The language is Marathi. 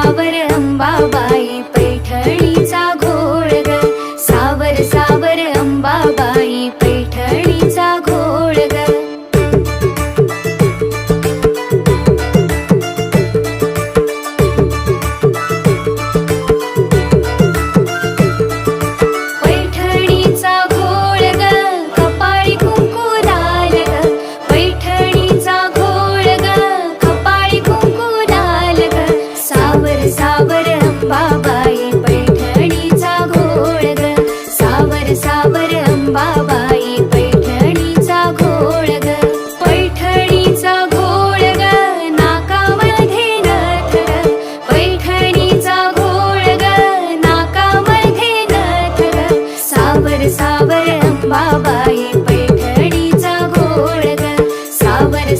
അവരം ബാബായി सावर अंबाबाई पैठणीचा घोळ ग. सावर सावर अंबाबाई पैठणीचा घोळ ग. पैठणीचा घोळ ग नाकामध्ये नथ पैठणीचा घोळ ग नाकामध्ये नथ ग सावर अंबाबाई पैठणीचा घोळ ग. सावर